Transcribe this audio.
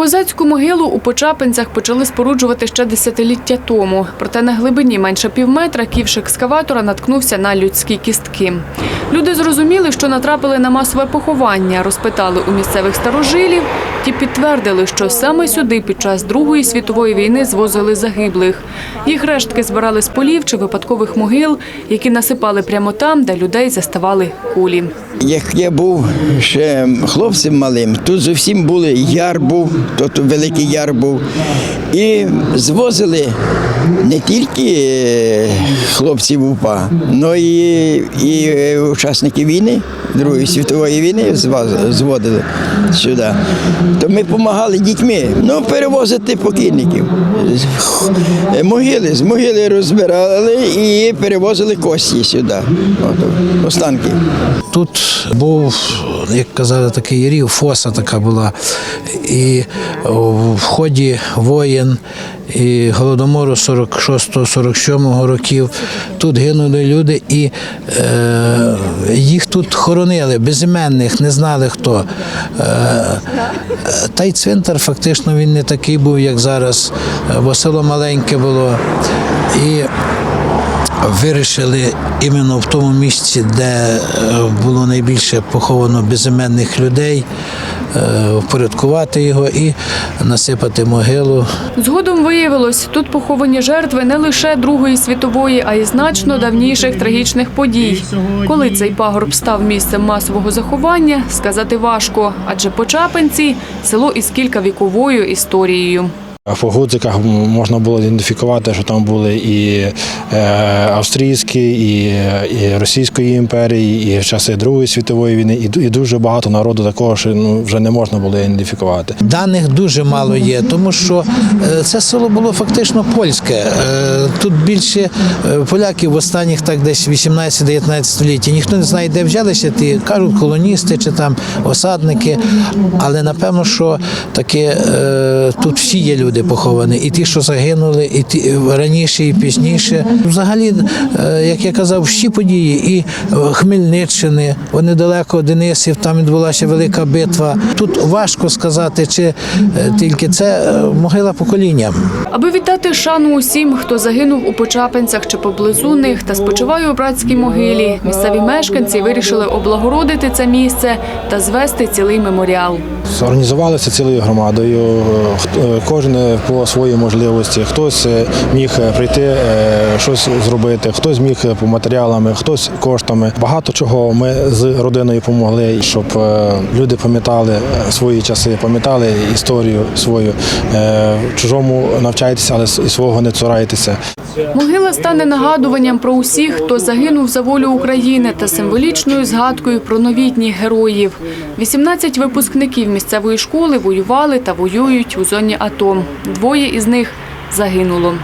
Козацьку могилу у Почапинцях почали споруджувати ще десятиліття тому. Проте на глибині менше півметра ківш екскаватора наткнувся на людські кістки. Люди зрозуміли, що натрапили на масове поховання, розпитали у місцевих старожилів. Ті підтвердили, що саме сюди під час Другої світової війни звозили загиблих. Їх рештки збирали з полів чи випадкових могил, які насипали прямо там, де людей заставали кулі. Як я був ще хлопцем малим, тут зовсім були яр був, тут великий яр був. І звозили не тільки е, хлопців УПА, але і, і е, учасників війни, Другої світової війни зводили сюди. То ми допомагали дітьми ну, перевозити покійників. Е, Могили, з могили розбирали і перевозили кості сюди. От, останки. Тут був, як казали, такий рів, фоса така була. І в ході воєн і голодомору 46-47 років тут гинули люди, і е, їх тут хоронили, безіменних, не знали хто. Е, та й цвинтар фактично він не такий був, як зараз, бо село маленьке було. І вирішили іменно в тому місці, де е, було найбільше поховано безіменних людей, впорядкувати його і насипати могилу. Згодом виявилось, тут поховані жертви не лише Другої світової, а й значно давніших трагічних подій. Коли цей пагорб став місцем масового заховання, сказати важко, адже Почапинці – село із кількавіковою історією. По гудзиках можна було ідентифікувати, що там були і е, австрійські, і, і Російської імперії, і в часи Другої світової війни, і, і дуже багато народу такого, що ну, вже не можна було ідентифікувати. Даних дуже мало є, тому що е, це село було фактично польське. Е, Тут більше поляків в останніх так десь 18-19 столітті. Ніхто не знає, де взялися ті, кажуть, колоністи чи там осадники. Але напевно, що таке тут всі є люди поховані, і ті, що загинули, і ті раніше, і пізніше. Взагалі, е, як я казав, всі події і е, Хмельниччини, вони далеко Денисів, там відбулася велика битва. Тут важко сказати, чи е, тільки це е, могила покоління. Аби віддати шану усім, хто загинув у Почапинцях чи поблизу них та спочиває у братській могилі, місцеві мешканці вирішили облагородити це місце та звести цілий меморіал. Організувалися цілою громадою, хто- е, кожен по своїй можливості. Хтось е, міг е, прийти е, щось зробити, хтось міг по матеріалами, хтось коштами. Багато чого ми з родиною допомогли, щоб люди пам'ятали свої часи, пам'ятали історію свою. Чужому навчайтеся, але свого не цурайтеся. Могила стане нагадуванням про усіх, хто загинув за волю України та символічною згадкою про новітніх героїв. 18 випускників місцевої школи воювали та воюють у зоні АТО. Двоє із них загинуло.